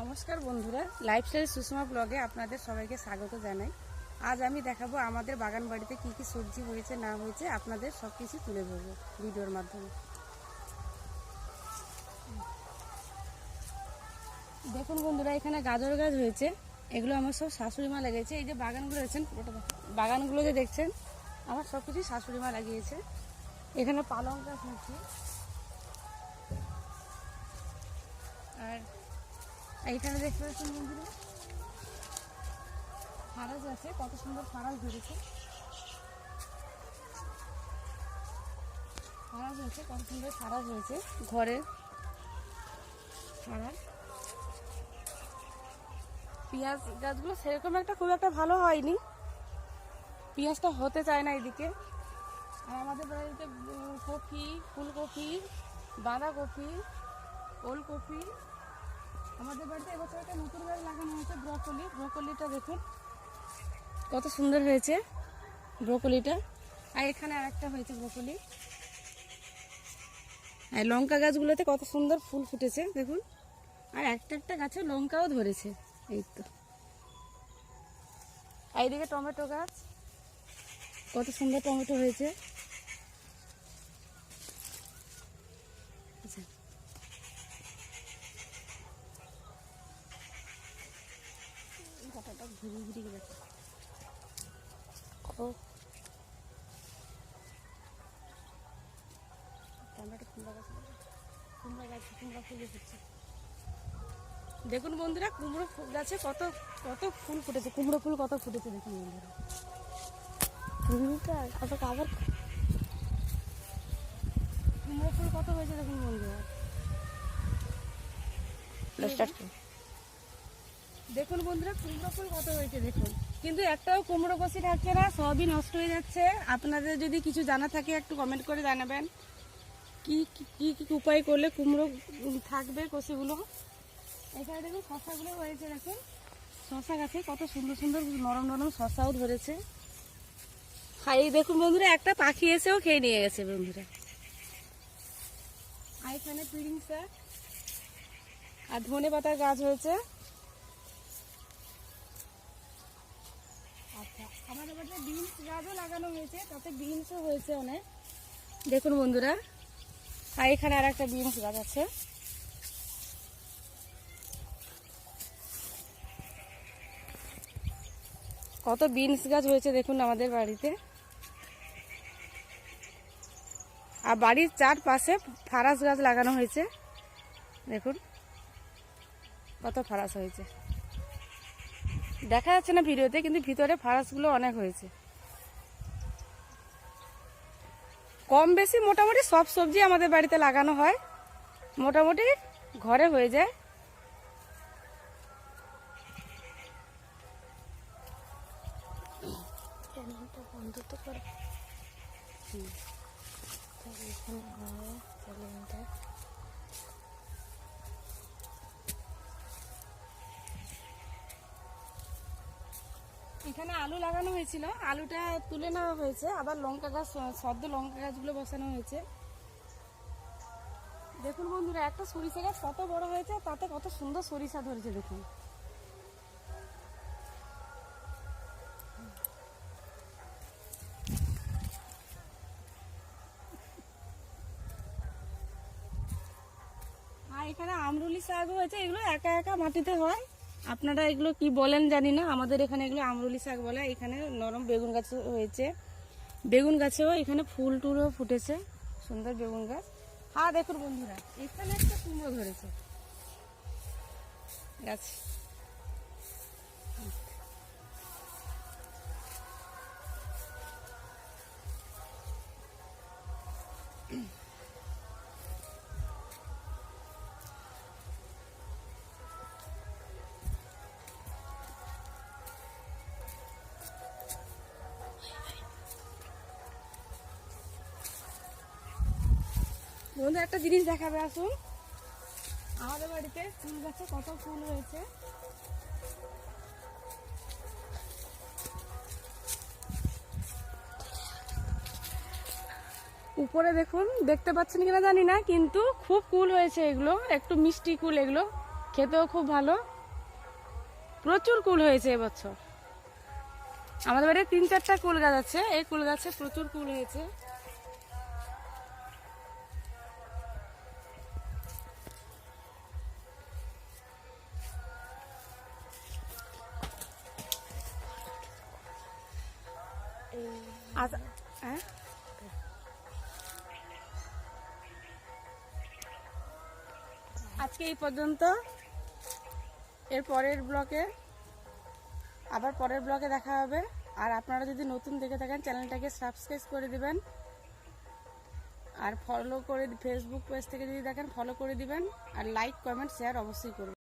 নমস্কার বন্ধুরা লাইফস্টাইল সুষমা ব্লগে আপনাদের সবাইকে স্বাগত জানাই। আজ আমি দেখাবো আমাদের বাগান বাড়িতে কি কি সবজি হয়েছে, না হয়েছে, আপনাদের সব কিছু তুলে ধরবো ভিডিওর মাধ্যমে। দেখুন বন্ধুরা, এখানে গাজর গাছ হয়েছে, এগুলো আমার সব শাশুড়ি মা লাগিয়েছে। এই যে বাগানগুলো রয়েছেন। বাগানগুলো যে দেখছেন, আমার সব কিছুই শাশুড়ি মা লাগিয়েছে। এখানে পালং গাছ হয়েছে। আর এইখানে দেখতে পাচ্ছেন বন্ধুরা। ফারাজ আছে, কত সুন্দর ফারাজ ধরেছে। ফারাজ হয়েছে, কত সুন্দর ফারাজ হয়েছে ঘরে ফারাজ। পেঁয়াজ গাছগুলো সেরকম একটা খুব একটা ভালো হয়নি। পেঁয়াজটা হতে চায় না এদিকে। আর আমাদের বাড়িতে কপি, ফুলকপি, বাঁধাকপি, ওলকপি আমাদের বাড়িতে এবছর একটা নতুন গাছ লাগানো হয়েছে, ব্রকলি। ব্রকলিটা দেখুন, কত সুন্দর হয়েছে ব্রকলিটা। আর এখানে আর একটা হয়েছে ব্রকলি। আর লঙ্কা গাছগুলোতে কত সুন্দর ফুল ফুটেছে, দেখুন। আর একটা একটা গাছে লঙ্কাও ধরেছে, এই তো। আর এইদিকে টমেটো গাছ, কত সুন্দর টমেটো হয়েছে। আচ্ছা। ঘুরিয়ে ঘুরিয়ে গেছে। ও। টমেটো কুমড়া গাছ কুমড়া গাছ কুমড়া ফুল ফুটছে। দেখুন বন্ধুরা, কুমড়ো ফুল গাছে কত কত ফুল ফুটেছে, কুমড়ো ফুল কত ফুটেছে দেখুন বন্ধুরা। কুমড়োটা আবার কুমড়ো ফুল কত হয়েছে দেখুন বন্ধুরা। দেখুন বন্ধুরা কুমড়ো ফুল কত হয়েছে দেখুন। কিন্তু একটাও কুমড়ো কষি থাকছে না, সবই নষ্ট হয়ে যাচ্ছে। আপনাদের যদি কিছু জানা থাকে, একটু কমেন্ট করে জানাবেন। কি, কি- কি উপায় করলে কুমড়ো থাকবে কষিগুলো? এখানে দেখুন শশাগুলো হয়েছে, দেখুন। শশা গাছে কত সুন্দর সুন্দর নরম নরম শশাও ধরেছে। এই দেখুন বন্ধুরা, একটা পাখি এসেও খেয়ে নিয়ে গেছে বন্ধুরা। আর এখানে পিড়িং আর ধনে পাতার গাছ হয়েছে আচ্ছা আমাদের বাড়িতে বিনস গাছও লাগানো হয়েছে, তাতে বিনসও হয়েছে অনেক। দেখুন বন্ধুরা, আর এখানে আর একটা বিনস গাছ আছে। কত বিনস গাছ হয়েছে দেখুন আমাদের বাড়িতে। আর বাড়ির চারপাশে ফারাস গাছ লাগানো হয়েছে। দেখুন, কত ফারাস হয়েছে। দেখা যাচ্ছে না ভিডিওতে, কিন্তু ভিতরে ফারাসগুলো অনেক হয়েছে। কম বেশি মোটামুটি সব সবজি আমাদের বাড়িতে লাগানো হয়। মোটামুটি ঘরে হয়ে যায়। চ্যানেলটা বন্ধ তো করে এখানে আলু লাগানো হয়েছিল। আলুটা তুলে নেওয়া হয়েছে। আবার লঙ্কা গাছ, সদ্য লঙ্কা গাছগুলো বসানো হয়েছে। দেখুন বন্ধুরা, একটা সরিষা গাছ কত বড় হয়েছে, তাতে কত সুন্দর সরিষা ধরেছে, দেখুন। আর এখানে আমরুলি শাক হয়েছে এগুলো একা একা মাটিতে হয়। আপনারা এগুলো কি বলেন জানি না। আমাদের এখানে এগুলো আমরুলি শাক বলে, এখানে নরম বেগুন গাছ হয়েছে। বেগুন গাছেও এখানে ফুল টুলও ফুটেছে, সুন্দর বেগুন গাছ। হ্যাঁ দেখুন বন্ধুরা, এখানে একটা কুমড়ো ধরেছে। গাছ। বন্ধু, একটা জিনিস দেখাবে আসুন। আমাদের বাড়িতে ফুল গাছে কত ফুল হয়েছে। উপরে দেখুন, দেখতে পাচ্ছেন কিনা জানি না, কিন্তু খুব কুল হয়েছে এগুলো, একটু মিষ্টি কুল এগুলো, খেতেও খুব ভালো। প্রচুর কুল হয়েছে এবছর। আমাদের বাড়ি তিন চারটা কুল গাছ আছে, এই কুল গাছে প্রচুর কুল হয়েছে। হ্যাঁ? আজকে এই পর্যন্ত। এর পরের ব্লকে আবার পরের ব্লকে দেখা হবে। আর আপনারা যদি নতুন দেখে থাকেন, চ্যানেলটাকে সাবস্ক্রাইব করে দিবেন। আর ফলো করে ফেসবুক পেজ থেকে যদি দেখেন ফলো করে দিবেন। আর লাইক কমেন্ট শেয়ার অবশ্যই করবেন।